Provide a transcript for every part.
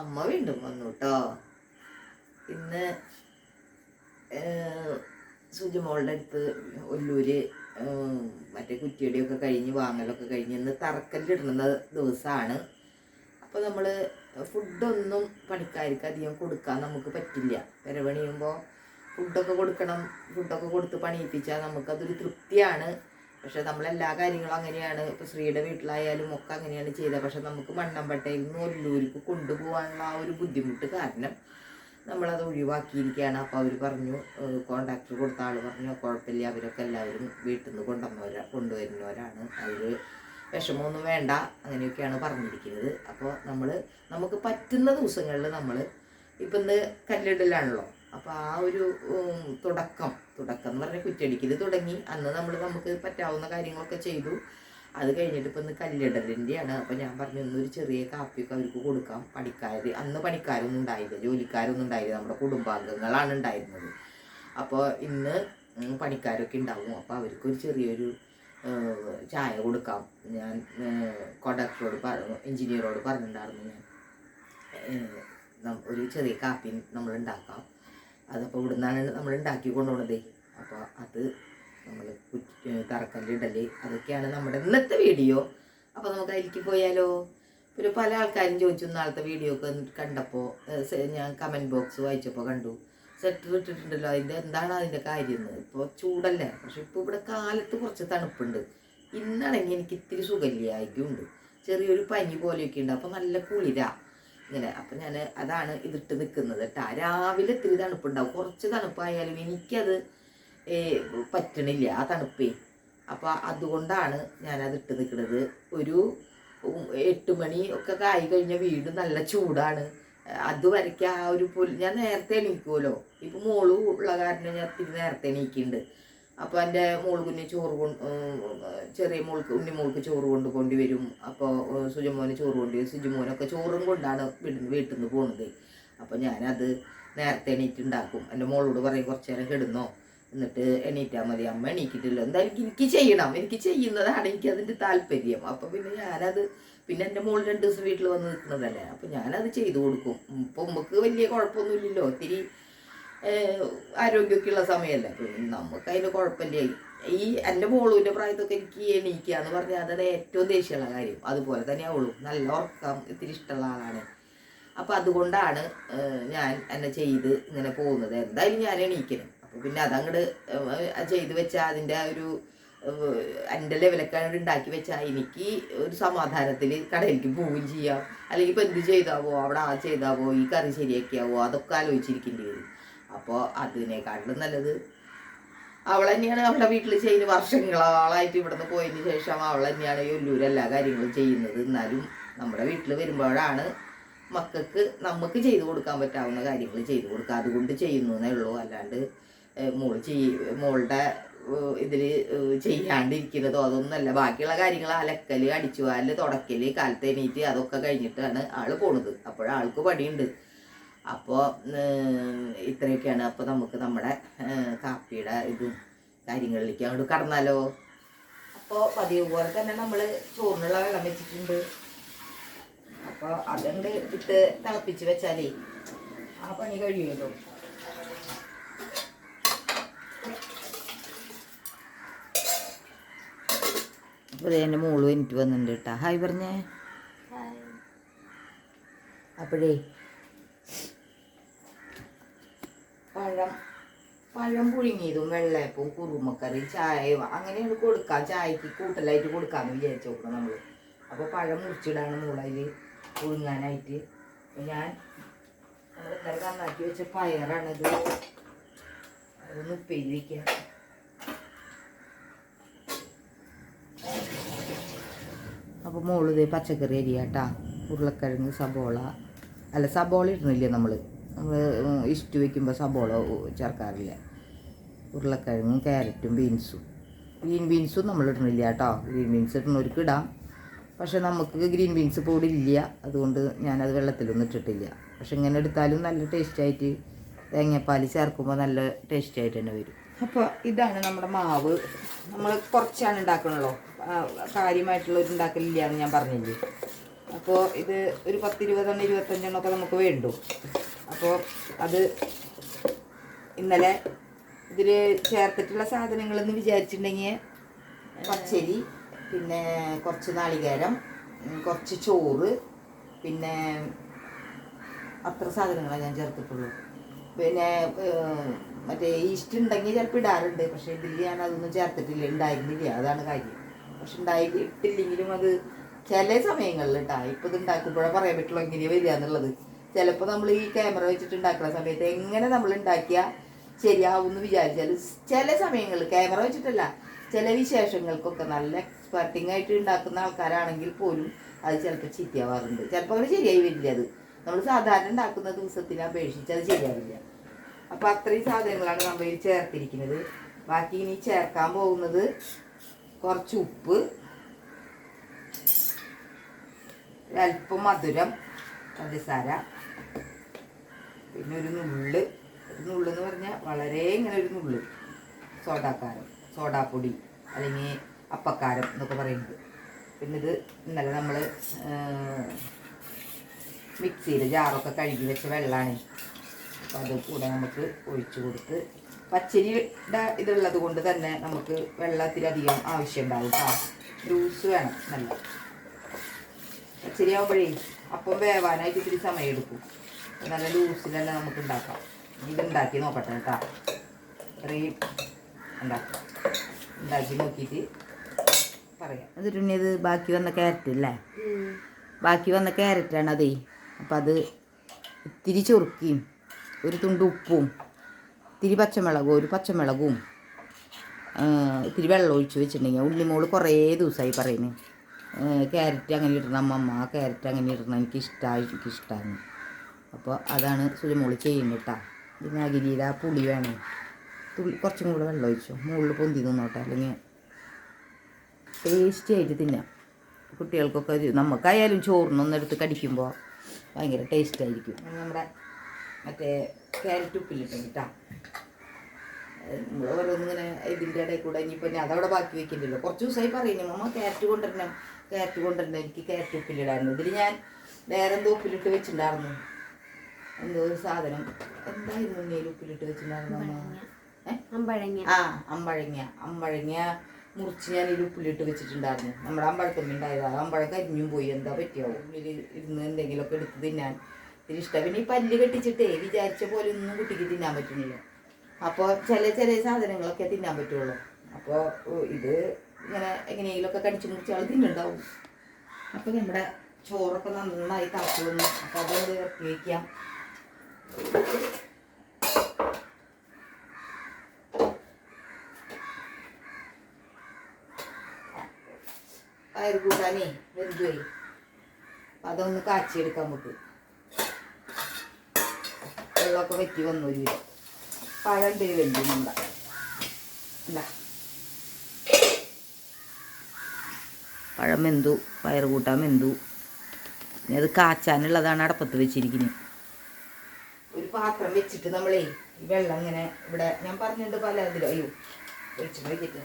അമ്മ വീണ്ടും വന്നു കേട്ടോ ഇന്ന് സുജിമോളുടെ അടുത്ത് ഒല്ലൂര് മറ്റേ കുറ്റിയടിയൊക്കെ കഴിഞ്ഞ് വാങ്ങലൊക്കെ കഴിഞ്ഞ് ഇന്ന് തറക്കല്ലിടുന്ന ദിവസമാണ് അപ്പോൾ നമ്മൾ ഫുഡൊന്നും പണിക്കാർക്ക് അധികം കൊടുക്കാൻ നമുക്ക് പറ്റില്ല. പെരവണിയുമ്പോൾ ഫുഡൊക്കെ കൊടുക്കണം ഫുഡൊക്കെ കൊടുത്ത് പണിയിപ്പിച്ചാൽ നമുക്കതൊരു തൃപ്തിയാണ്. പക്ഷെ നമ്മളെല്ലാ കാര്യങ്ങളും അങ്ങനെയാണ്. ഇപ്പോൾ ശ്രീയുടെ വീട്ടിലായാലും ഒക്കെ അങ്ങനെയാണ് ചെയ്തത്. പക്ഷെ നമുക്ക് മണ്ണമ്പട്ടയിൽ നിന്ന് ഒല്ലൂരിക്ക് കൊണ്ടുപോകാനുള്ള ആ ഒരു ബുദ്ധിമുട്ട് കാരണം നമ്മളത് ഒഴിവാക്കിയിരിക്കുകയാണ്. അപ്പോൾ അവർ പറഞ്ഞു കോണ്ടാക്ടർ കൊടുത്ത ആൾ പറഞ്ഞു കുഴപ്പമില്ല. അവരൊക്കെ എല്ലാവരും വീട്ടിൽ നിന്ന് കൊണ്ടുവന്നവരാ കൊണ്ടുവരുന്നവരാണ്. അവർ വിഷമമൊന്നും വേണ്ട അങ്ങനെയൊക്കെയാണ് പറഞ്ഞിരിക്കുന്നത്. അപ്പോൾ നമ്മൾ നമുക്ക് പറ്റുന്ന ദിവസങ്ങളിൽ നമ്മൾ ഇപ്പം ഇന്ന് കല്ലിടലാണല്ലോ. അപ്പോൾ ആ ഒരു തുടക്കം തുടക്കം എന്ന് പറഞ്ഞാൽ കുറ്റടിക്കൽ തുടങ്ങി. അന്ന് നമ്മൾ നമുക്ക് പറ്റാവുന്ന കാര്യങ്ങളൊക്കെ ചെയ്തു. അത് കഴിഞ്ഞിട്ട് ഇപ്പം ഇന്ന് കല്ലിടലിന്റെയാണ് അപ്പോൾ ഞാൻ പറഞ്ഞു ഇന്നൊരു ചെറിയ കാപ്പിയൊക്കെ അവർക്ക് കൊടുക്കാം. പണിക്കാർ അന്ന് പണിക്കാരൊന്നും ഉണ്ടായില്ല. ജോലിക്കാരൊന്നും ഉണ്ടായില്ല. നമ്മുടെ കുടുംബാംഗങ്ങളാണ് ഉണ്ടായിരുന്നത്. അപ്പോൾ ഇന്ന് പണിക്കാരൊക്കെ ഉണ്ടാവും. അപ്പോൾ അവർക്കൊരു ചെറിയൊരു ചായ കൊടുക്കാം. ഞാൻ കോണ്ടാക്ടറോട് പറഞ്ഞു എഞ്ചിനീയറോട് പറഞ്ഞിട്ടുണ്ടായിരുന്നു ഞാൻ. ഒരു ചെറിയ കാപ്പി നമ്മൾ ഉണ്ടാക്കാം. അതപ്പോൾ ഇവിടെ നിന്നാണ് നമ്മൾ ഉണ്ടാക്കി കൊണ്ടുപോണത് അപ്പോൾ അത് നമ്മൾ തറക്കല്ലിടൽ അതൊക്കെയാണ് നമ്മുടെ ഇന്നത്തെ വീഡിയോ. അപ്പോൾ നമുക്ക് അതിലേക്ക് പോയാലോ? ഒരു പല ആൾക്കാരും ചോദിച്ചു നാളത്തെ വീഡിയോ ഒക്കെ കണ്ടപ്പോൾ ഞാൻ കമന്റ് ബോക്സ് വായിച്ചപ്പോൾ കണ്ടു. സെറ്റർ ഇട്ടിട്ടുണ്ടല്ലോ അതിന്റെ എന്താണ് അതിന്റെ കാര്യം എന്ന്. ഇപ്പോൾ ചൂടല്ലേ പക്ഷെ ഇപ്പോൾ ഇവിടെ കാലത്ത് കുറച്ച് തണുപ്പുണ്ട്. ഇന്നാണെങ്കിൽ എനിക്ക് ഇത്തിരി സുഖല്യായിക്കുണ്ട് ചെറിയൊരു പനി പോലെയൊക്കെ ഉണ്ട് അപ്പോൾ നല്ല കുളിരാ. ഇങ്ങനെ. അപ്പം ഞാൻ അതാണ് ഇതിട്ട് നിൽക്കുന്നത് കേട്ടാ. രാവിലെ ഇത്തിരി തണുപ്പുണ്ടാവും. കുറച്ച് തണുപ്പായാലും എനിക്കത് പറ്റണില്ല ആ തണുപ്പേ. അപ്പം അതുകൊണ്ടാണ് ഞാനത് ഇട്ട് നിൽക്കുന്നത് ഒരു എട്ട് മണി ഒക്കെ ആയി കഴിഞ്ഞ വീട് നല്ല ചൂടാണ്. അതുവരയ്ക്ക് ആ ഒരു പുൽ ഞാൻ നേരത്തെ എണീക്കുമല്ലോ ഇപ്പം മോൾ ഉള്ള കാരണം ഞാൻ ഇത്തിരി നേരത്തെ എണീക്കുന്നുണ്ട് അപ്പോൾ എന്റെ മോൾ ചോറ് കൊണ്ട് ചെറിയ മോൾക്ക് ഉണ്ണി മോൾക്ക് ചോറ് കൊണ്ട് കൊണ്ടുവരും. അപ്പോൾ സുജമോന് ചോറ് കൊണ്ടുവരും സുജമോനൊക്കെ ചോറും കൊണ്ടാണ് വീട്ടിൽ വീട്ടിൽ നിന്ന് പോകുന്നത് അപ്പോൾ ഞാനത് നേരത്തെ എണീറ്റുണ്ടാക്കും. എന്റെ മോളോട് പറയും കുറച്ച് നേരം കിടന്നോ? എന്നിട്ട് എണീറ്റാൽ മതി. അമ്മ എണീക്കിട്ടില്ല എന്തായാലും എനിക്ക് ചെയ്യണം. എനിക്ക് ചെയ്യുന്നതാണ് എനിക്ക് അതിന്റെ താല്പര്യം. അപ്പോൾ പിന്നെ ഞാനത് പിന്നെ എന്റെ മോൾ രണ്ട് ദിവസം വീട്ടിൽ വന്ന് നിൽക്കുന്നതല്ലേ. അപ്പോൾ ഞാനത് ചെയ്തു കൊടുക്കും. ഇപ്പം നമുക്ക് വലിയ കുഴപ്പമൊന്നുമില്ലല്ലോ. ഒത്തിരി ഏഹ്, ആരോഗ്യമൊക്കെ ഉള്ള സമയമല്ലേ നമുക്ക് അതിന് കുഴപ്പമില്ല. ഈ എന്റെ മോളൂന്റെ പ്രായത്തൊക്കെ എനിക്ക് എണീക്കുക എന്ന് പറഞ്ഞാൽ അതാണ് ഏറ്റവും ദേഷ്യമുള്ള കാര്യം. അതുപോലെ തന്നെ അവളും നല്ല ഉറക്കം ഇത്തിരി ഇഷ്ടമുള്ള ആളാണ്. അപ്പോൾ അതുകൊണ്ടാണ് ഞാൻ എന്നെ ചെയ്ത് ഇങ്ങനെ പോകുന്നത്. എന്തായാലും ഞാൻ എണീക്കണം. അപ്പോൾ പിന്നെ അതങ്ങോട്ട് ചെയ്ത് വെച്ചാൽ അതിന്റെ ഒരു എന്റെ ലെവലൊക്കെ ഉണ്ടാക്കി വെച്ചാൽ എനിക്ക് ഒരു സമാധാനത്തിൽ കടയിലേക്ക് പോവുകയും ചെയ്യാം. അല്ലെങ്കിൽ ഇപ്പം എന്ത് ചെയ്താവോ? അവിടെ ആ ചെയ്താവോ? ഈ കറി ശരിയാക്കിയാവോ? അതൊക്കെ ആലോചിച്ചിരിക്കേണ്ടി വരും. അപ്പോൾ അതിനേക്കാട്ടിലും നല്ലത്. അവൾ തന്നെയാണ് അവളുടെ വീട്ടിൽ ചെയ്യുന്ന വർഷങ്ങളാളായിട്ട് ഇവിടുന്ന് പോയതിന് ശേഷം അവൾ തന്നെയാണ് ഈ ഒല്ലൂര് എല്ലാ കാര്യങ്ങളും ചെയ്യുന്നത്. എന്നാലും നമ്മുടെ വീട്ടിൽ വരുമ്പോഴാണ് മക്കൾക്ക് നമുക്ക് ചെയ്തു കൊടുക്കാൻ പറ്റാവുന്ന കാര്യങ്ങൾ ചെയ്തു കൊടുക്കുക. അതുകൊണ്ട് ചെയ്യുന്നു എന്നേ ഉള്ളൂ. അല്ലാണ്ട് മോൾ ചെയ്യ മോളുടെ ഇതിൽ ചെയ്യാണ്ടിരിക്കുന്നതോ അതൊന്നുമല്ല. ബാക്കിയുള്ള കാര്യങ്ങൾ അലക്കൽ അടിച്ചുവാൽ തുടക്കൽ കാലത്തെ എണീറ്റ് അതൊക്കെ കഴിഞ്ഞിട്ടാണ് ആൾ പോണത്. അപ്പോഴാൾക്ക് പണിയുണ്ട്. അപ്പോൾ ഇത്രയൊക്കെയാണ്. അപ്പോൾ നമുക്ക് നമ്മുടെ കാപ്പിയുടെ ഇതും കാര്യങ്ങളിലേക്ക് അങ്ങോട്ട് കടന്നാലോ? അപ്പോൾ പതിവ് പോലെ തന്നെ നമ്മൾ ചോറിനുള്ള വെള്ളം വെച്ചിട്ടുണ്ട്. അപ്പോൾ അതുകൊണ്ട് ഇട്ട് തിളപ്പിച്ച് വെച്ചാലേ ആ പണി കഴിയുമല്ലോ അപ്പോൾ എന്റെ മോൾ എനിക്ക് വന്നിട്ടുണ്ട് കേട്ടോ. ഹായ് പറഞ്ഞേ. അപ്പോഴേ പഴം. പഴം പുഴുങ്ങിയതും വെള്ളയപ്പവും കുറുമക്കറി ചായയും അങ്ങനെയാണ് കൊടുക്കാം. ചായക്ക് കൂട്ടലായിട്ട് കൊടുക്കാമെന്ന് വിചാരിച്ചു നോക്കണം നമ്മൾ അപ്പോൾ പഴം മുറിച്ചിടാണ് മുളയിൽ പുഴുങ്ങാനായിട്ട്. ഞാൻ നമ്മൾ ഇന്നലെ നന്നാക്കി വെച്ച പയറാണിത് അതൊന്ന് ഉപ്പേരി അപ്പോൾ മോൾ ഇതേ പച്ചക്കറി അരിയാട്ടാ. ഉരുളക്കിഴങ്ങ് സബോള. അല്ല സബോള ഇടുന്നില്ലേ നമ്മൾ നമ്മൾ ഇഷ്ടി വയ്ക്കുമ്പോൾ സബോള ചേർക്കാറില്ല. ഉരുളക്കിഴങ്ങും ക്യാരറ്റും ബീൻസും. ഗ്രീൻ ബീൻസും നമ്മൾ ഇടുന്നില്ല കേട്ടോ. ഗ്രീൻ ബീൻസ് ഇടുന്നവർക്ക് ഇടാം. പക്ഷേ നമുക്ക് ഗ്രീൻ ബീൻസ് ഇപ്പോൾ ഇല്ല. അതുകൊണ്ട് ഞാനത് വെള്ളത്തിലൊന്നും ഇട്ടിട്ടില്ല. പക്ഷെ ഇങ്ങനെ എടുത്താലും നല്ല ടേസ്റ്റായിട്ട് തേങ്ങാപ്പാൽ ചേർക്കുമ്പോൾ നല്ല ടേസ്റ്റായിട്ട് തന്നെ വരും. അപ്പോൾ ഇതാണ് നമ്മുടെ മാവ്. നമ്മൾ കുറച്ചാണ് ഉണ്ടാക്കണല്ലോ. കാര്യമായിട്ടുള്ള ഒരു ഉണ്ടാക്കലില്ല എന്ന് ഞാൻ പറഞ്ഞില്ലേ. അപ്പോൾ ഇത് ഒരു പത്തിരുപതെണ്ണം ഇരുപത്തഞ്ചെണ്ണമൊക്കെ നമുക്ക് വേണ്ടു. അപ്പോൾ അത് ഇന്നലെ ഇതിൽ ചേർത്തിട്ടുള്ള സാധനങ്ങളെന്ന് വിചാരിച്ചിട്ടുണ്ടെങ്കിൽ പച്ചരി പിന്നെ കുറച്ച് നാളികേരം കുറച്ച് ചോറ് പിന്നെ അത്ര സാധനങ്ങളാണ് ഞാൻ ചേർത്തിട്ടുള്ളൂ. പിന്നെ മറ്റേ ഈസ്റ്റ് ഉണ്ടെങ്കിൽ ചിലപ്പോൾ ഇടാറുണ്ട്. പക്ഷേ ഇതിൽ ഞാൻ അതൊന്നും ചേർത്തിട്ടില്ല ഉണ്ടായിരുന്നില്ല അതാണ് കാര്യം. പക്ഷെ ഉണ്ടായി ഇട്ടില്ലെങ്കിലും അത് ചില സമയങ്ങളിൽ ഇട്ടാ. ഇപ്പം ഇത് ഉണ്ടാക്കുമ്പോഴേ പറയാൻ പറ്റുള്ളൂ എങ്ങനെയാണ് വരിക എന്നുള്ളത്. ചിലപ്പോൾ നമ്മൾ ഈ ക്യാമറ വെച്ചിട്ട് ഉണ്ടാക്കുന്ന സമയത്ത് എങ്ങനെ നമ്മൾ ഉണ്ടാക്കിയാൽ ശരിയാവും എന്ന് വിചാരിച്ചാൽ ചില സമയങ്ങളിൽ ക്യാമറ വെച്ചിട്ടല്ല ചില വിശേഷങ്ങൾക്കൊക്കെ നല്ല എക്സ്പെർട്ടിങ് ആയിട്ട് ഉണ്ടാക്കുന്ന ആൾക്കാരാണെങ്കിൽ പോലും അത് ചിലപ്പോൾ ചീത്തയാവാറുണ്ട് ചിലപ്പോൾ അങ്ങനെ ശരിയായി വരില്ല അത്. നമ്മൾ സാധാരണ ഉണ്ടാക്കുന്ന ദിവസത്തിന് അപേക്ഷിച്ച് അത് ശരിയാവില്ല. അപ്പോൾ അത്രയും സാധനങ്ങളാണ് നമ്മൾ ഇതിൽ ചേർത്തിരിക്കുന്നത്. ബാക്കി ഇനി ചേർക്കാൻ പോകുന്നത് കുറച്ച് ഉപ്പ് അല്പം മധുരം പഞ്ചസാര പിന്നെ ഒരു നുള്ള് ഒരു നുള്ള് എന്ന് പറഞ്ഞാൽ വളരെ ഇങ്ങനെ ഒരു നുള്ള്. സോഡാക്കാരം സോഡാപ്പൊടി അല്ലെങ്കിൽ അപ്പക്കാരം എന്നൊക്കെ പറയുന്നത്. പിന്നെ ഇത് ഇന്നലെ നമ്മൾ മിക്സിയിൽ ജാറൊക്കെ കഴുകി വെച്ച വെള്ളമാണ് അപ്പോൾ അത് കൂടെ നമുക്ക് ഒഴിച്ചു കൊടുത്ത് പച്ചരിയുടെ ഇതുള്ളത് കൊണ്ട് തന്നെ നമുക്ക് വെള്ളത്തിലധികം ആവശ്യമുണ്ടാവും ജ്യൂസ് വേണം നല്ല. പച്ചരി ആകുമ്പോഴേ അപ്പം വേവാനായിട്ട് ഇത്തിരി സമയം എടുക്കും നല്ല ലൂസിൽ തന്നെ നമുക്ക് ഉണ്ടാക്കാം ഇത് ഉണ്ടാക്കി നോക്കട്ടെ കേട്ടോ. ഇത്രയും ഉണ്ടാക്കാം. ഉണ്ടാക്കി നോക്കിയിട്ട് പറയാം. എന്നിട്ട് പിന്നെ ഇത് ബാക്കി വന്ന ക്യാരറ്റ് അല്ലേ ബാക്കി വന്ന ക്യാരറ്റാണ് അതേ. അപ്പം അത് ഇത്തിരി ചൊറുക്കിയും ഒരു തുണ്ട് ഉപ്പും ഇത്തിരി പച്ചമുളകും ഒരു പച്ചമുളകും ഇത്തിരി വെള്ളം ഒഴിച്ച് വെച്ചിട്ടുണ്ടെങ്കിൽ ഉള്ളിമോൾ കുറേ ദിവസമായി പറയുന്നു. ക്യാരറ്റ് അങ്ങനെ ഇടണം അമ്മമ്മ ആ ക്യാരറ്റ് അങ്ങനെ ഇടണം എനിക്ക് ഇഷ്ടമായി എനിക്ക് ഇഷ്ടമാണ് അപ്പോൾ അതാണ് സുരമോൾ ചെയ്യുന്നത് കേട്ടോ വിനാഗിരിയുടെ ആ പുളി വേണം. തുള്ളി കുറച്ചും കൂടെ വെള്ളം ഒഴിച്ചു. മുകളിൽ പൊന്തി നിന്നോട്ടെ അല്ലെങ്കിൽ ടേസ്റ്റി ആയിട്ട് തിന്നാം. കുട്ടികൾക്കൊക്കെ നമുക്കായാലും ചോറിനൊന്നും എടുത്ത് കടിക്കുമ്പോൾ ഭയങ്കര ടേസ്റ്റ് ആയിരിക്കും. നമ്മുടെ മറ്റേ ക്യാരറ്റ് ഉപ്പിലിട്ട് കേട്ടോ നമ്മൾ ഓരോന്നിങ്ങനെ ഇതിന്റെ ഇടയിൽ കൂടെ ഇനിയിപ്പോൾ ഞാൻ അതവിടെ ബാക്കി വെക്കില്ലല്ലോ കുറച്ച് ദിവസമായി പറയുന്നു മമ്മ ക്യാരറ്റ് കൊണ്ടുവരണം. ക്യാരറ്റ് കൊണ്ടുവരണം എനിക്ക് ക്യാരറ്റ് ഉപ്പിലിടായിരുന്നു. ഇതിൽ ഞാൻ വേറെ എന്തോ ഉപ്പിലിട്ട് വെച്ചിട്ടുണ്ടായിരുന്നു. എന്തോ ഒരു സാധനം. എന്തായിരുന്നു ഉണ്ണിയിൽ ഉപ്പിലിട്ട് വെച്ചിട്ടുണ്ടായിരുന്നു അമ്പഴങ്ങ. ആ അമ്പഴങ്ങ. അമ്പഴങ്ങ മുറിച്ച് ഞാൻ ഇതിൽ ഉപ്പിലിട്ട് വെച്ചിട്ടുണ്ടായിരുന്നു. നമ്മുടെ അമ്പഴത്തമ്മ ഉണ്ടായതാണ് അമ്പഴം കരിഞ്ഞും പോയി. എന്താ പറ്റിയാവും ഉള്ളിൽ ഇരുന്ന് എന്തെങ്കിലുമൊക്കെ എടുത്ത് തിന്നാൻ. ഇത്തിരി ഇഷ്ടം. പിന്നെ ഈ പല്ല് കെട്ടിച്ചിട്ടേ വിചാരിച്ച പോലെ ഒന്നും കുട്ടിക്ക് തിന്നാൻ പറ്റുന്നില്ല. അപ്പോൾ ചില ചില സാധനങ്ങളൊക്കെ തിന്നാൻ പറ്റുള്ളൂ. അപ്പോൾ ഇത് ഇങ്ങനെ എങ്ങനെയെങ്കിലുമൊക്കെ കടിച്ചു മുറിച്ച് ആൾ തിന്നുണ്ടാവും അപ്പോൾ നമ്മുടെ ചോറൊക്കെ നന്നായി തിളച്ചു അപ്പോൾ അതൊന്ന് ഇറക്കി വയ്ക്കാം പയർ വെന്തുവേ. അപ്പം അതൊന്ന് കാച്ചിയെടുക്കാൻ നമുക്ക്. വെള്ളമൊക്കെ വെറ്റി വന്നു ഒരു പഴം വെന്തു നമ്മുടെ എന്താ പഴം വെന്തു പയർ കൂട്ടാൻ വെന്തു ഇനി അത് കാച്ചാനുള്ളതാണ് അടപ്പത്ത് വെച്ചിരിക്കുന്നത്. ഒരു പാത്രം വെച്ചിട്ട് നമ്മളേ വെള്ളം ഇങ്ങനെ ഇവിടെ ഞാൻ പറഞ്ഞിട്ടുണ്ട് പല ഇതിലും. അയ്യോ വെച്ചിട്ട്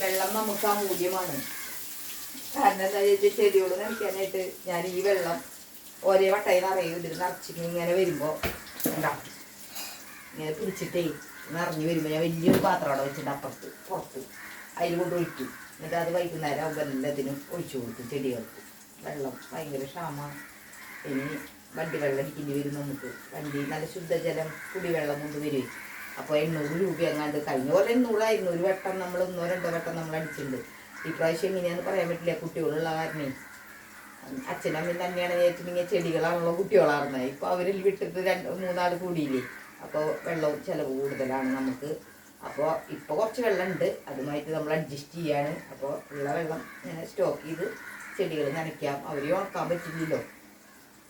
വെള്ളം നമുക്ക് അമൂല്യമാണ്. കാരണം എന്താ ചോദിച്ചാൽ ചെടിയോട് നനയ്ക്കാനായിട്ട് ഞാൻ ഈ വെള്ളം ഒരേ വട്ടയിൽ നിറയും ഇതിൽ നിറച്ചിട്ട് ഇങ്ങനെ വരുമ്പോൾ എന്താ ഇങ്ങനെ പിടിച്ചിട്ടേ നിറഞ്ഞു വരുമ്പോൾ ഞാൻ വലിയൊരു പാത്രം അവിടെ വെച്ചിട്ട് അപ്പുറത്ത് പുറത്ത് അതിൽ കൊണ്ട് ഒഴിക്കും. എന്നിട്ട് അത് വൈകുന്നേരം ആകുമ്പോൾ എല്ലാത്തിനും ഒഴിച്ചു കൊടുക്കും ചെടികൾക്ക്. വെള്ളം ഭയങ്കര ക്ഷാമമാണ് ഇനി വണ്ടി വെള്ളം അടിക്കേണ്ടി വരും നമുക്ക്. വണ്ടി നല്ല ശുദ്ധജലം കുടിവെള്ളം കൊണ്ട് വരും. അപ്പോൾ എണ്ണൂറ് രൂപ എങ്ങാണ്ട് കഴിഞ്ഞ പോലെ എണ്ണൂറായിരുന്നു. ഒരു വട്ടം നമ്മൾ ഒന്നോ രണ്ടോ വട്ടം നമ്മൾ അടിച്ചിട്ടുണ്ട്. ഇപ്രാവശ്യം എങ്ങനെയാണെന്ന് പറയാൻ പറ്റില്ല. കുട്ടികളുള്ള കാരണേ. അച്ഛനമ്മയും തന്നെയാണ് ഏറ്റിനെങ്കിൽ ചെടികളാണല്ലോ കുട്ടികളാർന്നത് ഇപ്പോൾ അവരിൽ വിട്ടിട്ട് രണ്ട് മൂന്നാൾ കൂടിയില്ലേ? അപ്പോൾ വെള്ളം ചിലവ് കൂടുതലാണ് നമുക്ക്. അപ്പോൾ ഇപ്പോൾ കുറച്ച് വെള്ളമുണ്ട് അതുമായിട്ട് നമ്മൾ അഡ്ജസ്റ്റ് ചെയ്യാണ്. അപ്പോൾ ഉള്ള വെള്ളം ഇങ്ങനെ സ്റ്റോക്ക് ചെയ്ത് ചെടികൾ നനയ്ക്കാം. അവർ ഉണക്കാൻ പറ്റില്ലല്ലോ.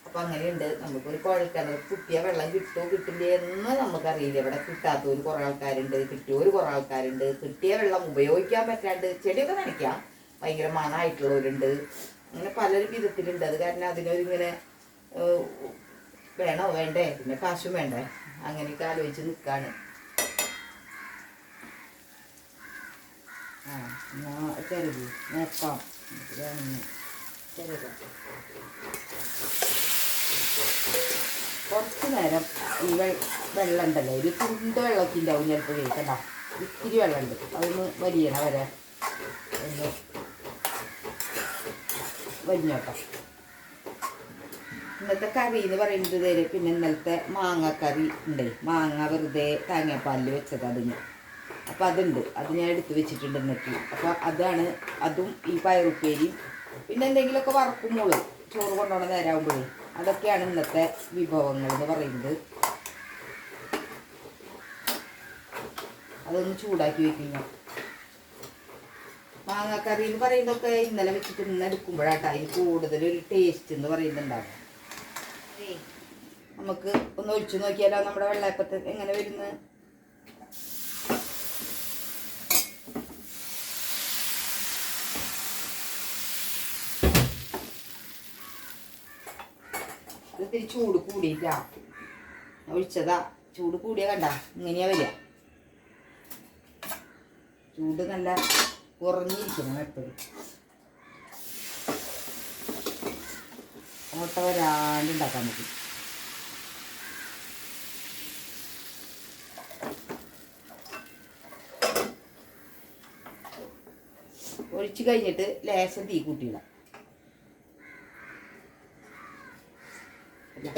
അപ്പം അങ്ങനെയുണ്ട്. നമുക്കൊരു കുഴൽക്കിണർ കുട്ടിയ വെള്ളം കിട്ടുമോ കിട്ടില്ലേ എന്ന് നമുക്കറിയില്ല. ഇവിടെ കിട്ടാത്തവർ കുറേ ആൾക്കാരുണ്ട്. കിട്ടിയവർ കുറേ ആൾക്കാരുണ്ട്. കിട്ടിയ വെള്ളം ഉപയോഗിക്കാൻ പറ്റാണ്ട് ചെടിയൊക്കെ നനയ്ക്കാം. ഭയങ്കര മണമായിട്ടുള്ളവരുണ്ട് അങ്ങനെ പല വിധത്തിലുണ്ട്. അത് കാരണം അതിനൊരിങ്ങനെ വേണോ? വേണ്ടേ? പിന്നെ കാശും വേണ്ടേ? അങ്ങനെയൊക്കെ ആലോചിച്ച് നിൽക്കാണ് ആ എന്നാ ചെറുത് നോക്കാം ചെറുത് കുറച്ച് നേരം ഈ വെ- വെള്ളം ഉണ്ടല്ലോ ഒരു തുണ്ട് വെള്ളമൊക്കെ ഉണ്ടാവും ചിലപ്പോൾ കേൾക്കണ്ട. ഇത്തിരി വെള്ളമുണ്ട്. അതൊന്ന് വലിയണ വരെ. ഒന്ന് വലിഞ്ഞോട്ടെ ഇന്നത്തെ കറി എന്ന് പറയുന്നത് തരും പിന്നെ ഇന്നലത്തെ കറി ഉണ്ട്. മാങ്ങ വെറുതെ തേങ്ങാപ്പാലിൽ വെച്ചത് അതിന് അപ്പം അതുണ്ട്. അത് ഞാൻ എടുത്ത് വെച്ചിട്ടുണ്ട് ഇന്നത്തെ അപ്പോൾ അതാണ് അതും ഈ പയറുപ്പേരിയും. പിന്നെ എന്തെങ്കിലുമൊക്കെ വറുക്കും മോൾ. ചോറ് കൊണ്ടുപോകണ നേരമാകുമ്പോഴേ അതൊക്കെയാണ് ഇന്നത്തെ വിഭവങ്ങൾ എന്ന് പറയുന്നത്. അതൊന്ന് ചൂടാക്കി വെക്കും മാങ്ങാക്കറി എന്ന് പറയുന്നതൊക്കെ ഇന്നലെ വെച്ചിട്ട് ഇന്ന് എടുക്കുമ്പോഴാട്ടോ. അതിന് കൂടുതലൊരു ടേസ്റ്റ് എന്ന് പറയുന്നുണ്ടാവും നമുക്ക് ഒന്ന് ഒഴിച്ചു നോക്കിയാലോ നമ്മുടെ വെള്ളയപ്പത്ത് എങ്ങനെ വരുന്നത്? ഇത് ഇത്തിരി ചൂട് കൂടിയിട്ടാ. ഒഴിച്ചതാ. ചൂട് കൂടിയ കണ്ട. ഇങ്ങനെയാ വരിക. ചൂട് നല്ല കുറഞ്ഞിരിക്കണം എപ്പോഴും. മുട്ട വരാണ്ട് പറ്റും. ഒഴിച്ച് കഴിഞ്ഞിട്ട് ലേശം തീ കൂട്ടിയിടാം ഇല്ല.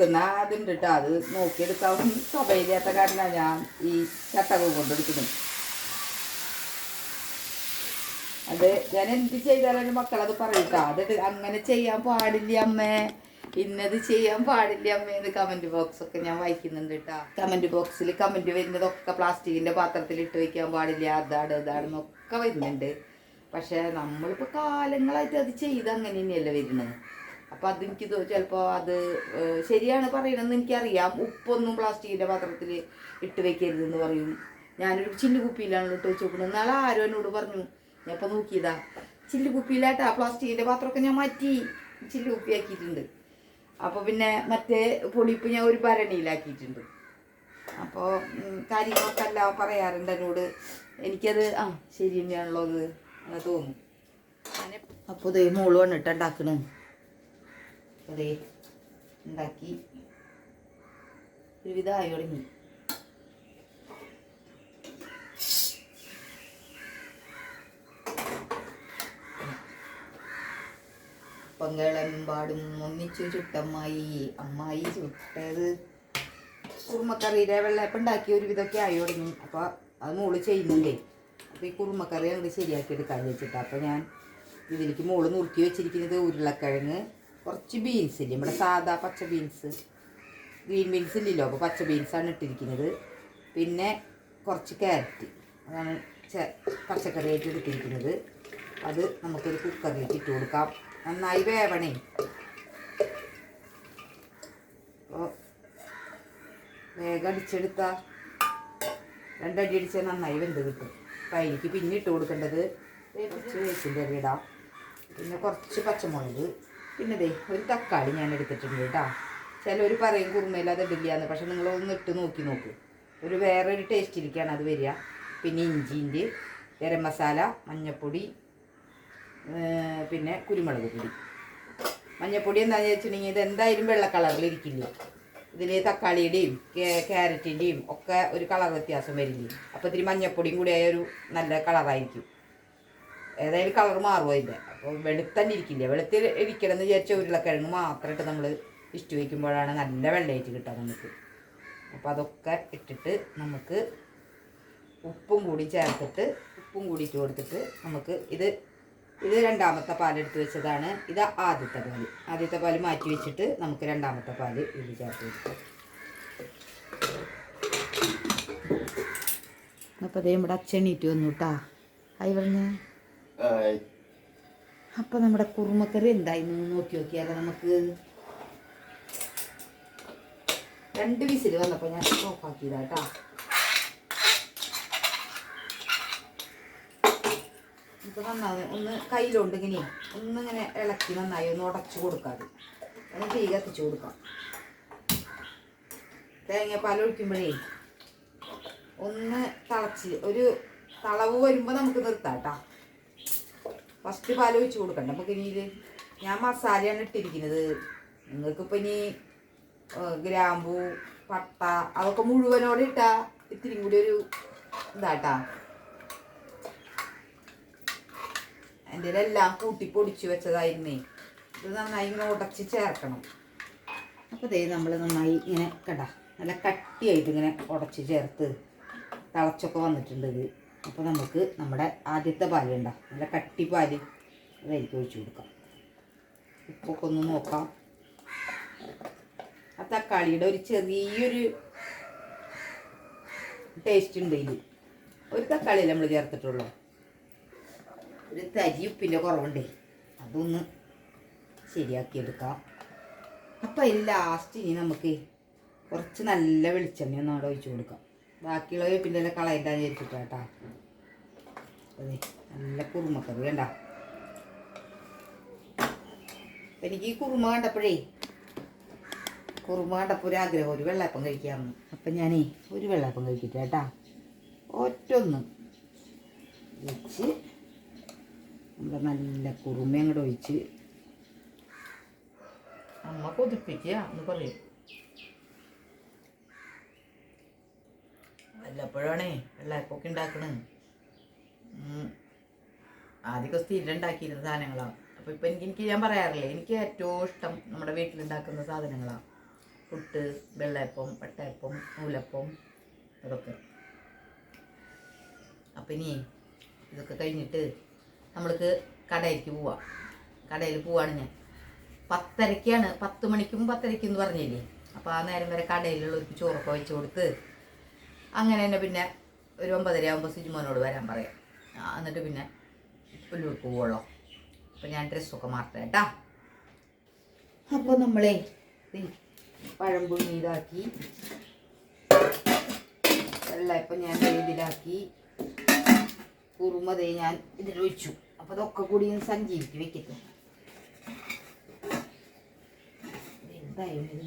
ഇതെടുക്കുന്ന ആദ്യം ഇട്ടിട്ട് അത് നോക്കിയെടുക്കാൻ സഭയില്ലാത്ത കാരണമാണ് ഞാൻ ഈ ചട്ടകം കൊണ്ടെടുക്കുന്നത്. അത് ഞാൻ എന്ത് ചെയ്താലും മക്കളത് പറയൂട്ടോ അത് അങ്ങനെ ചെയ്യാൻ പാടില്ല അമ്മേ. ഇന്നത് ചെയ്യാൻ പാടില്ല അമ്മേ എന്ന് കമന്റ് ബോക്സ് ഒക്കെ ഞാൻ വായിക്കുന്നുണ്ട് കേട്ടോ കമന്റ് ബോക്സിൽ കമന്റ് വരുന്നതൊക്കെ പ്ലാസ്റ്റിക്കിന്റെ പാത്രത്തിൽ ഇട്ട് വെക്കാൻ പാടില്ല. അതാണ് ഇതാണെന്നൊക്കെ വരുന്നുണ്ട്. പക്ഷെ നമ്മളിപ്പോൾ കാലങ്ങളായിട്ട് അത് ചെയ്ത് അങ്ങനെ തന്നെയല്ലേ വരുന്നത്. അപ്പം അതെനിക്ക് ചിലപ്പോൾ അത് ഏഹ്, ശരിയാണ് പറയണമെന്ന് എനിക്കറിയാം. ഉപ്പൊന്നും പ്ലാസ്റ്റിക്കിന്റെ പാത്രത്തിൽ ഇട്ട് വെക്കരുതെന്ന് പറയും. ഞാനൊരു ചില്ലു കുപ്പിയിലാണ് ഇട്ട് വെച്ച് നോക്കുന്നത് നാളെ ആരോ എന്നോട് പറഞ്ഞു ഞാൻ ഇപ്പം നോക്കിയതാ ചില്ല് കുപ്പിയിലാട്ടാ പ്ലാസ്റ്റിക്കിന്റെ പാത്രമൊക്കെ ഞാൻ മാറ്റി ചില്ലു ചില്ല് കുപ്പിയാക്കിയിട്ടുണ്ട് അപ്പോൾ പിന്നെ മറ്റേ പൊളിപ്പ് ഞാൻ ഒരു ഭരണിയിലാക്കിയിട്ടുണ്ട്. അപ്പോൾ കാര്യങ്ങളൊക്കെ എല്ലാം പറയാറുണ്ട് എന്നോട്. എനിക്കത് ആ ശരി തന്നെയാണല്ലോ അത് അങ്ങനെ തോന്നും അപ്പോൾ ദൈവം മോൾ വന്നിട്ട് ഉണ്ടാക്കണ്. അതേ ഉണ്ടാക്കി. ഒരുവിധമായി തുടങ്ങി. പങ്കളെമ്പാടും ഒന്നിച്ചു ചുട്ടമ്മായി അമ്മായി ചുട്ടത്. കുറുമക്കറിയുടെ വെള്ളയപ്പം ഉണ്ടാക്കി ഒരുവിധമൊക്കെ ആയി തുടങ്ങി. അപ്പോൾ അത് മോൾ ചെയ്യുന്നുണ്ടേ. അപ്പോൾ ഈ കുറുമക്കറി അങ്ങോട്ട് ശരിയാക്കി എടുക്കാൻ വെച്ചിട്ട് അപ്പോൾ ഞാൻ ഇതിലേക്ക് മോൾ നുറുക്കി വെച്ചിരിക്കുന്നത് ഉരുളക്കിഴങ്ങ്. കുറച്ച് ബീൻസ് ഇല്ലേ? നമ്മുടെ സാധാ പച്ച ബീൻസ് ഗ്രീൻ ബീൻസ് ഇല്ലല്ലോ അപ്പോൾ പച്ച ബീൻസാണ് ഇട്ടിരിക്കുന്നത്. പിന്നെ കുറച്ച് ക്യാരറ്റ് അതാണ് പച്ചക്കറിയായിട്ട് എടുത്തിരിക്കുന്നത്. അത് നമുക്കൊരു കുക്കറിലേക്ക് ഇട്ട് കൊടുക്കാം. നന്നായി വേവണേ. അപ്പോൾ വേഗം അടിച്ചെടുത്ത. രണ്ടടി അടിച്ചാൽ നന്നായി വെന്ത് കിട്ടും. അപ്പം അതിലേക്ക് പിന്നെ ഇട്ട് കൊടുക്കേണ്ടത് കുറച്ച് ഇല ഇടാം പിന്നെ കുറച്ച് പച്ചമുളക്. പിന്നെ ദേ ഒരു തക്കാളി ഞാൻ എടുത്തിട്ടുണ്ട് കേട്ടോ. ചിലവർ പറയും കുറുമയില്ലാതെ ഇടില്ലാന്ന് പക്ഷെ നിങ്ങൾ ഒന്ന് ഇട്ട് നോക്കി നോക്ക്. ഒരു വേറൊരു ടേസ്റ്റിലേക്കാണ് അത് വരിക. പിന്നെ ഇഞ്ചിന്റെ ഗരം മസാല മഞ്ഞൾപ്പൊടി പിന്നെ കുരുമുളക് പൊടി. മഞ്ഞൾപ്പൊടി എന്താണെന്ന് വെച്ചിട്ടുണ്ടെങ്കിൽ ഇത് എന്തായാലും വെള്ള കളറിലിരിക്കില്ല ഇതിൽ തക്കാളിയുടെയും ക്യാരറ്റിന്റെയും ഒക്കെ ഒരു കളർ വ്യത്യാസം വരില്ലേ? അപ്പോൾ ഇത്തിരി മഞ്ഞപ്പൊടിയും കൂടി ആയ ഒരു നല്ല കളറായിരിക്കും ഏതായാലും കളർ മാറുമോ അതിന്റെ. അപ്പോൾ വെളുത്തന്നെ ഇരിക്കില്ല? വെളുത്ത് ഇരിക്കണം എന്ന് വിചാരിച്ച ഉരുളക്കിഴങ്ങ് മാത്രമായിട്ട് നമ്മൾ ഇഷ്ടു വയ്ക്കുമ്പോഴാണ് നല്ല വെള്ളയായിട്ട് കിട്ടുക നമുക്ക്. അപ്പോൾ അതൊക്കെ ഇട്ടിട്ട് നമുക്ക് ഉപ്പും കൂടി ചേർത്തിട്ട് ഉപ്പും കൂടി ഇട്ട് കൊടുത്തിട്ട് നമുക്ക് ഇത് ഇത് രണ്ടാമത്തെ പാലെടുത്ത് വെച്ചതാണ്. ഇത് ആദ്യത്തെ പാൽ. ആദ്യത്തെ പാൽ മാറ്റി വെച്ചിട്ട് നമുക്ക് രണ്ടാമത്തെ പാൽ ഇതിൽ ചേർത്ത് വെക്കാം അപ്പോൾ അതേ നമ്മുടെ അച്ഛനീറ്റ് വന്നു കേട്ടാ. ആയി പറഞ്ഞേ. അപ്പോൾ നമ്മുടെ കുറുമക്കറി എന്തായിരുന്നു? നോക്കി നോക്കിയാലോ നമുക്ക്. രണ്ട് വിസിൽ വന്നപ്പോൾ ഞാൻ ഓഫാക്കിയതാ കേട്ടോ. ഇപ്പൊ നന്നായി. ഒന്ന് കയ്യിലുണ്ട് ഇങ്ങനെ. ഒന്നിങ്ങനെ ഇളക്കി നന്നായി. ഒന്ന് ഉടച്ചു കൊടുക്കാതെ ഒന്ന് തീ കത്തിച്ചു കൊടുക്കാം. തേങ്ങാപ്പാൽ ഒഴിക്കുമ്പോഴേ ഒന്ന് തിളച്ച് ഒരു തളവ് വരുമ്പോൾ നമുക്ക് നിർത്താം കേട്ടോ. ഫസ്റ്റ് പാൽ ഒഴിച്ച് കൊടുക്കണ്ട. നമുക്ക് ഇനി ഞാൻ മസാലയാണ് ഇട്ടിരിക്കുന്നത്. നിങ്ങൾക്കിപ്പോൾ ഇനി ഗ്രാമ്പു ഗ്രാമ്പൂ പട്ട അതൊക്കെ മുഴുവനോടെ ഇട്ടാ ഇത്തിരി കൂടി ഒരു ഇതാട്ടാ. എന്റെ എല്ലാം കൂട്ടി പൊടിച്ചു വെച്ചതായിരുന്നേ. ഇത് നന്നായി ഇങ്ങനെ ഉടച്ച് ചേർക്കണം. അപ്പോൾ ദേ നമ്മൾ നന്നായി ഇങ്ങനെ കട നല്ല കട്ടിയായിട്ട് ഇങ്ങനെ ഉടച്ച് ചേർത്ത് തിളച്ചൊക്കെ വന്നിട്ടുണ്ട് ഇത്. അപ്പോൾ നമുക്ക് നമ്മുടെ ആദ്യത്തെ പാലുണ്ട നല്ല കട്ടി പാൽ അതായിരിക്കും ഒഴിച്ചു കൊടുക്കാം. ഉപ്പൊക്കെ ഒന്ന് നോക്കാം. ആ തക്കാളിയുടെ ഒരു ചെറിയൊരു ടേസ്റ്റ് ഉണ്ട് ഇതിൽ ഒരു തക്കാളിയല്ലേ നമ്മൾ ചേർത്തിട്ടുള്ളൂ? ഒരു തരി ഉപ്പിന്റെ കുറവുണ്ടേ അതൊന്ന് ശരിയാക്കിയെടുക്കാം. അപ്പം അതിൽ ലാസ്റ്റ് ഇനി നമുക്ക് കുറച്ച് നല്ല വെളിച്ചെണ്ണ ഒന്ന് അവിടെ ഒഴിച്ചു കൊടുക്കാം. ബാക്കിയുള്ള വേപ്പിന്റെ കളയണ്ടാന്ന് കേട്ടോ കേട്ടാ. അതെ നല്ല കുറുമക്കറി വേണ്ട എനിക്ക് ഈ കുറുമ കണ്ടപ്പോഴേ കുറുമ കണ്ടപ്പോൾ ഒരു ആഗ്രഹം ഒരു വെള്ളയപ്പം കഴിക്കാമെന്ന്. അപ്പം ഞാനേ ഒരു വെള്ളപ്പം കഴിക്കട്ടെ കേട്ടാ. ഒറ്റൊന്ന് വെച്ച് നമ്മുടെ നല്ല കുറുമ അങ്ങോട്ട് ഒഴിച്ച് അമ്മ കൊതിപ്പിക്കുക എന്ന് പറയും. വല്ലപ്പോഴാണേ വെള്ളയപ്പൊക്കെ ഉണ്ടാക്കണേ. ആദ്യമൊക്കെ സ്ഥിരം ഉണ്ടാക്കിയിരുന്ന സാധനങ്ങളാണ് അപ്പോൾ ഇപ്പം എനിക്ക് എനിക്ക് ഞാൻ പറയാറില്ലേ എനിക്ക് ഏറ്റവും ഇഷ്ടം നമ്മുടെ വീട്ടിലുണ്ടാക്കുന്ന സാധനങ്ങളാണ് പുട്ട് വെള്ളയപ്പം പട്ടയപ്പം നൂലപ്പം അതൊക്കെ. അപ്പം ഇനി ഇതൊക്കെ കഴിഞ്ഞിട്ട് നമ്മൾക്ക് കടയിലേക്ക് പോവാം. കടയിൽ പോവാണ് ഞാൻ. പത്തരക്കാണ് പത്ത് മണിക്കും പത്തരയ്ക്കും എന്ന് പറഞ്ഞില്ലേ? അപ്പോൾ ആ നേരം വരെ കടയിലുള്ളവർക്ക് ചോറൊക്കെ വെച്ച് കൊടുത്ത് അങ്ങനെ തന്നെ പിന്നെ ഒരു ഒമ്പതര ആകുമ്പോൾ സിജുമോനോട് വരാൻ പറയാം. എന്നിട്ട് പിന്നെ പുല്ലൂർക്ക് പോവുള്ളൂ അപ്പം ഞാൻ ഡ്രസ്സൊക്കെ മാറട്ടെ കേട്ടാ. അപ്പോൾ നമ്മളെ പഴം ഇതാക്കി. വെള്ളയപ്പം ഞാൻ ദേ ഇതിലാക്കി. കുറുമതേ ഞാൻ ഇതിലൊഴിച്ചു അപ്പോൾ അതൊക്കെ കൂടി ഞാൻ സഞ്ചിയിലേക്ക് വെക്കട്ടെ. എന്തായാലും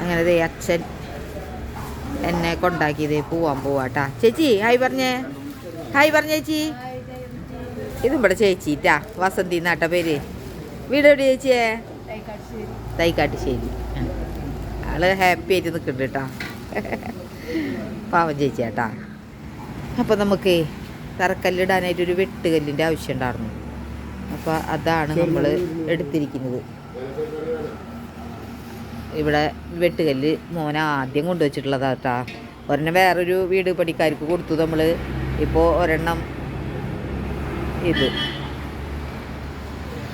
അങ്ങനെ ദേ അച്ഛൻ എന്നെ കൊണ്ടാക്കിയതേ പോവാൻ പോവാട്ടാ. ചേച്ചി ഹായ് പറഞ്ഞേ. ഹായ് പറഞ്ഞ ചേച്ചി. ഇത് ഇവിടെ ചേച്ചിട്ടാ വസന്തി നാട്ട പേര്. വീട് എവിടെ ചേച്ചിയേ? തൈക്കാട്ടുശ്ശേരി. ആൾ ഹാപ്പി ആയിട്ട് നിൽക്കുന്നുണ്ട് കേട്ടാ പാവം ചേച്ചിയാട്ടാ. അപ്പോൾ നമുക്ക് തറക്കല്ലിടാനായിട്ടൊരു വെട്ടുകല്ലിന്റെ ആവശ്യം ഉണ്ടായിരുന്നു. അപ്പോൾ അതാണ് നമ്മൾ എടുത്തിരിക്കുന്നത്. ഇവിടെ വെട്ടുകല്ല് മോൻ ആദ്യം കൊണ്ടുവച്ചിട്ടുള്ളതാ കേട്ടാ ഒരെണ്ണം വേറൊരു വീട് പണിക്കാർക്ക് കൊടുത്തു നമ്മൾ ഇപ്പോൾ ഒരെണ്ണം ഇത്.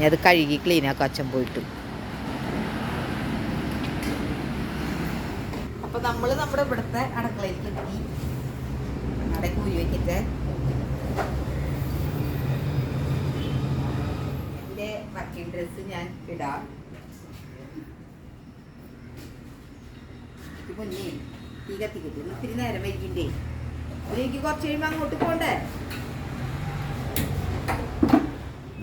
അത് കഴുകി ക്ലീനാക്കാം അച്ഛൻ പോയിട്ട്. അപ്പോൾ നമ്മൾ നമ്മുടെ ഇവിടുത്തെ അടുക്കളയിലേക്ക് എത്തി. അവിടെ കൂലി വയ്ക്കട്ടെ എന്റെ വർക്കിംഗ് ഡ്രസ്സ് ഞാൻ ഇടാം. ഇത് മുന്നേ തീ കത്തിക്കിട്ട് ഇത്തിരി നേരം വൈകിണ്ടേ. എനിക്ക് കുറച്ച് കഴിയുമ്പോൾ അങ്ങോട്ട് പോണ്ടേ?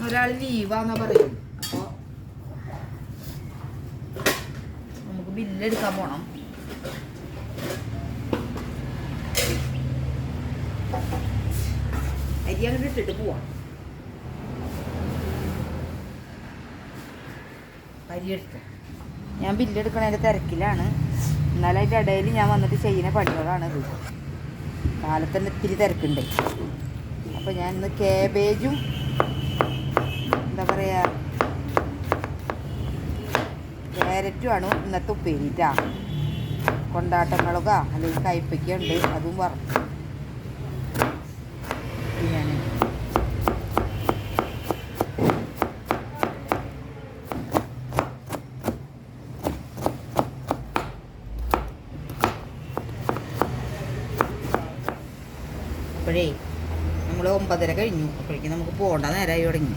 ഒരാൾ ലീവാന്നാ പറയും അപ്പോൾ നമുക്ക് ബില്ലെടുക്കാൻ പോണം. അരി അങ്ങോട്ട് ഇട്ടിട്ട് പോവാം. അരി ഞാൻ ബില്ലെടുക്കണതിന്റെ തിരക്കിലാണ്. എന്നാലും അതിന്റെ ഇടയിൽ ഞാൻ വന്നിട്ട് ചെയ്യുന്ന പണികളാണ് ഇത്. കാലത്തന്നെ ഇത്തിരി തിരക്കുണ്ട്. അപ്പോൾ ഞാൻ ഇന്ന് കേബേജും എന്താ പറയുക ക്യാരറ്റുമാണ് ഇന്നത്തെ ഉപ്പേരിട്ടാ. കൊണ്ടാട്ടമുളക അല്ലെങ്കിൽ കയ്പ്പയ്ക്ക ഉണ്ട് അതും വറുത്തു. ഒമ്പതര കഴിഞ്ഞു. അപ്പോഴേക്കും നമുക്ക് പോകേണ്ട നേരമായി തുടങ്ങി.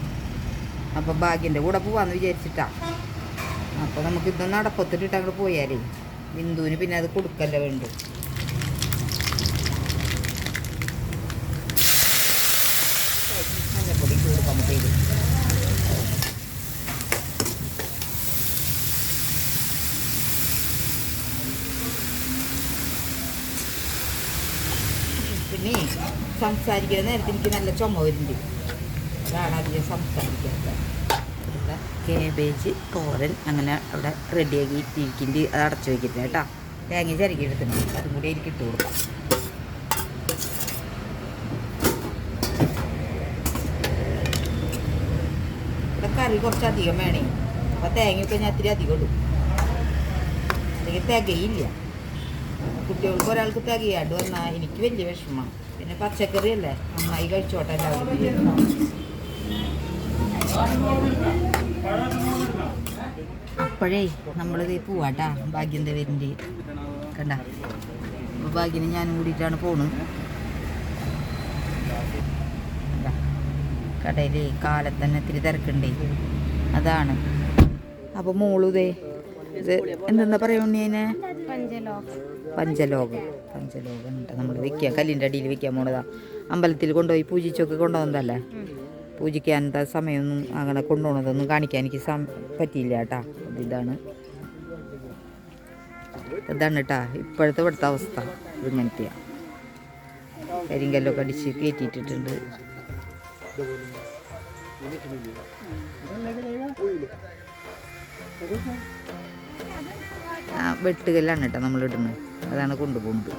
അപ്പോൾ ഭാഗ്യന്റെ കൂടെ പോവാന്ന് വിചാരിച്ചിട്ടാണ് അപ്പോൾ നമുക്ക് ഇന്ന് നടപ്പത്തിട്ടിട്ട് അങ്ങോട്ട് പോയാലേ. ബിന്ദുവിന് പിന്നെ അത് കൊടുക്കല്ലേ വേണ്ടു. മഞ്ഞപ്പൊടി കൊടുക്കാൻ പറ്റിയത് സംസാരിക്കുന്ന നേരത്തെ എനിക്ക് നല്ല ചുമ വരുന്നുണ്ട്. അതാണ് അധികം സംസാരിക്കാത്തത്. കേബേജ് തോരൻ അങ്ങനെ അവിടെ റെഡിയാക്കി ഇരിക്കുന്നുണ്ട് അത് അടച്ചു വയ്ക്കരുത് കേട്ടോ. തേങ്ങ ചരക്കി എടുത്തിട്ടുണ്ട്. അതും കൂടി എനിക്ക് ഇട്ട് കൊടുക്കാം. ഇവിടെ കറി കുറച്ചധികം വേണേ. അപ്പോൾ തേങ്ങയൊക്കെ ഞാൻ ഇത്തിരി അധികം ഇടും. അല്ലെങ്കിൽ തികയില്ല. കുട്ടികൾക്ക് ഒരാൾക്ക് തികയാണ്ട് വന്നാൽ എനിക്ക് വലിയ വിഷമമാണ്. പിന്നെ പച്ചക്കറി അല്ലേ? നന്നായി കഴിച്ചോട്ടെ അപ്പോഴേ നമ്മളിത് പോവാട്ടാ ഭാഗ്യം വരിന്റെ കണ്ട? അപ്പോൾ ഭാഗ്യന് ഞാനും കൂടിയിട്ടാണ് പോണു. കടയിൽ കാലത്ത് തന്നെ ഇത്തിരി തിരക്കുണ്ടേ. അതാണ്. അപ്പോൾ മോളുതേ ഇത് എന്തെന്നാ പറയുണ്ണി അതിനെ പഞ്ചലോകം. പഞ്ചലോകം. ഉണ്ട്. നമ്മൾ വിൽക്കുക കല്ലിന്റെ അടിയിൽ വെക്കാൻ പോണതാ അമ്പലത്തിൽ കൊണ്ടുപോയി പൂജിച്ചൊക്കെ കൊണ്ടുപോകുന്നതല്ലേ പൂജിക്കാനത്തെ സമയമൊന്നും അങ്ങനെ കൊണ്ടുപോകുന്നതൊന്നും കാണിക്കാൻ എനിക്ക് സം പറ്റിയില്ല കേട്ടാ. ഇതാണ്. ഇതാണ് കേട്ടാ ഇപ്പോഴത്തെ ഇവിടുത്തെ അവസ്ഥ. ഇങ്ങനത്തെയാണ് കരിങ്കല്ലൊക്കെ അടിച്ച് കയറ്റിയിട്ടിട്ടുണ്ട്. ആ വെട്ടുകല്ലാണ് കേട്ടോ നമ്മൾ ഇടുന്നത് അതാണ് കൊണ്ടുപോകുന്നത്.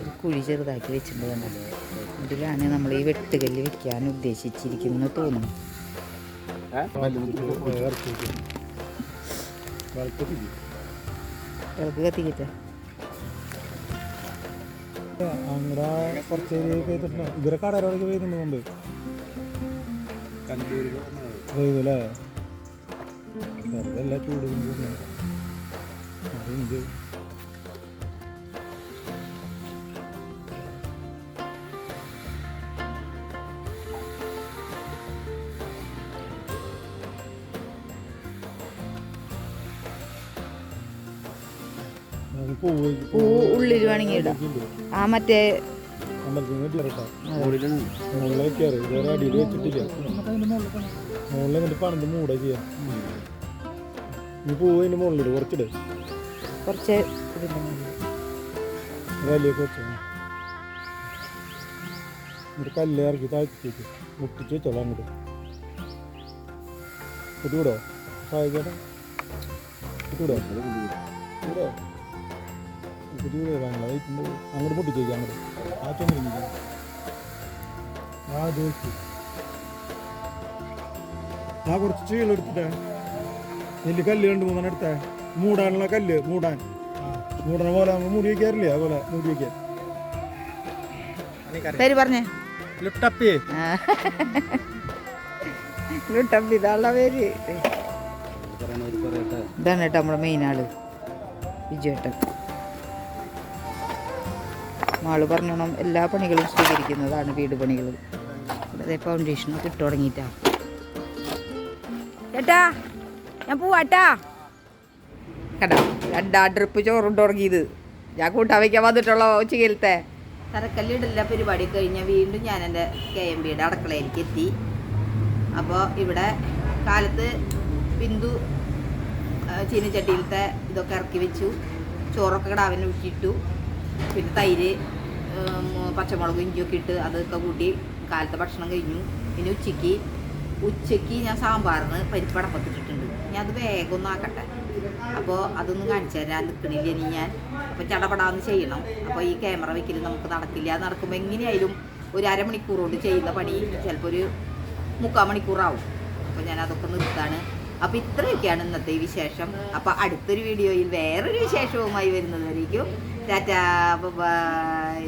ഒരു കുഴി ചെറുതാക്കി വെച്ചിട്ടുണ്ട് ഇതിലാണ് നമ്മൾ ഈ വെട്ടുകല്ല് വെക്കാൻ ഉദ്ദേശിച്ചിരിക്കുന്നത് തോന്നുന്നു. വിളക്ക് കത്തിക്കിട്ട. അങ്ങടെ കുറച്ച് കടയിലൊക്കെ മുമ്പ്. വെറുതെ എല്ലാ ചൂട് അതുണ്ട്. പൂ ഉള്ളിൽ വേണമെങ്കിൽ ഇടാം. ആ മറ്റേ മുകളിൽ വെച്ചിട്ടില്ല മുകളിൽ എന്നിട്ട് പണിത് മൂട ചെയ്യാം. നീ പൂവ് അതിന്റെ മുകളിലിട് കുറച്ചിട്. കുറച്ച് വലിയ കുറച്ച് ഒരു കല്ല് ഇറക്കി താഴ്ത്തിക്ക് മുട്ടിച്ച് വെച്ചോളാം അങ്ങോട്ട് കുട്ടിവിടോ സഹായിക്കട്ടെ കുട്ടിവിടോ കുട്ടിവിടോ ഞങ്ങളെ അങ്ങോട്ട് പൊട്ടിച്ചേക്കാം അങ്ങോട്ട് ആ ചെന്നിരിക്കുന്നു ആ വെച്ചു ആ കുറച്ച് ചീളം എടുത്തിട്ടേ നെല്ല് കല്ല് രണ്ട് മൂന്നെണ്ണം എടുത്തേ? മൂടാനുള്ള കല്ല് മൂടാൻ. മൂടണ പോലെ നമ്മൾ മൂടി വയ്ക്കാറില്ലേ അതുപോലെ മൂടി വയ്ക്കാൻ പേര് പറഞ്ഞേ. ലുട്ടപ്പി. ലുട്ടമ്പി ഇതാളുടെ പേര്. ഇതാണ് കേട്ടോ നമ്മുടെ മെയിൻ ആൾ. വിജയേട്ടൻ. മാൾ പറഞ്ഞോണം എല്ലാ പണികളും സ്വീകരിക്കുന്നതാണ് വീട് പണികൾ അതെ ഫൗണ്ടേഷനൊക്കെ ഇട്ട് തുടങ്ങിയിട്ടാ. ചേട്ടാ ഞാൻ പോവാട്ടാ. കടാ രണ്ടാ ട്രിപ്പ് ചോറുണ്ട് തുടങ്ങിയത് ഞാൻ കൂട്ടാൻ വയ്ക്കാൻ വന്നിട്ടുള്ള ഉച്ചയിലത്തെ തറക്കല്ലിടില്ല പരിപാടി കഴിഞ്ഞാൽ വീണ്ടും ഞാൻ എന്റെ കെ എം ബിയുടെ അടുക്കളയിലേക്ക് എത്തി. അപ്പോൾ ഇവിടെ കാലത്ത് ബിന്ദു ചീനച്ചട്ടിയിലത്തെ ഇതൊക്കെ ഇറക്കി വെച്ചു. ചോറൊക്കെ കടാവിനെ ഊറ്റിയിട്ടു. പിന്നെ തൈര് പച്ചമുളക് ഇഞ്ചിയൊക്കെ ഇട്ട് അതൊക്കെ കൂട്ടി കാലത്തെ ഭക്ഷണം കഴിഞ്ഞു. പിന്നെ ഉച്ചയ്ക്ക് ഉച്ചയ്ക്ക് ഞാൻ സാമ്പാറിന് പരിപ്പ് ഞാൻ അത് വേഗം ഒന്ന് ആക്കട്ടെ. അപ്പോൾ അതൊന്നും കാണിച്ചു തരാൻ നിൽക്കണില്ല ഇനി ഞാൻ. അപ്പോൾ ചടപടാന്ന് ചെയ്യണം. അപ്പോൾ ഈ ക്യാമറ വെക്കൽ നമുക്ക് നടക്കില്ല. അത് നടക്കുമ്പോൾ എങ്ങനെയായാലും ഒരു അരമണിക്കൂർ കൊണ്ട് ചെയ്യുന്ന പണി ചിലപ്പോൾ ഒരു മുക്കാൽ മണിക്കൂറാവും. അപ്പോൾ ഞാൻ അതൊക്കെ നിർത്താണ്. അപ്പോൾ ഇത്രയൊക്കെയാണ് ഇന്നത്തെ വിശേഷം. അപ്പോൾ അടുത്തൊരു വീഡിയോയിൽ വേറൊരു വിശേഷവുമായി വരുന്നതായിരിക്കും. Tata bye.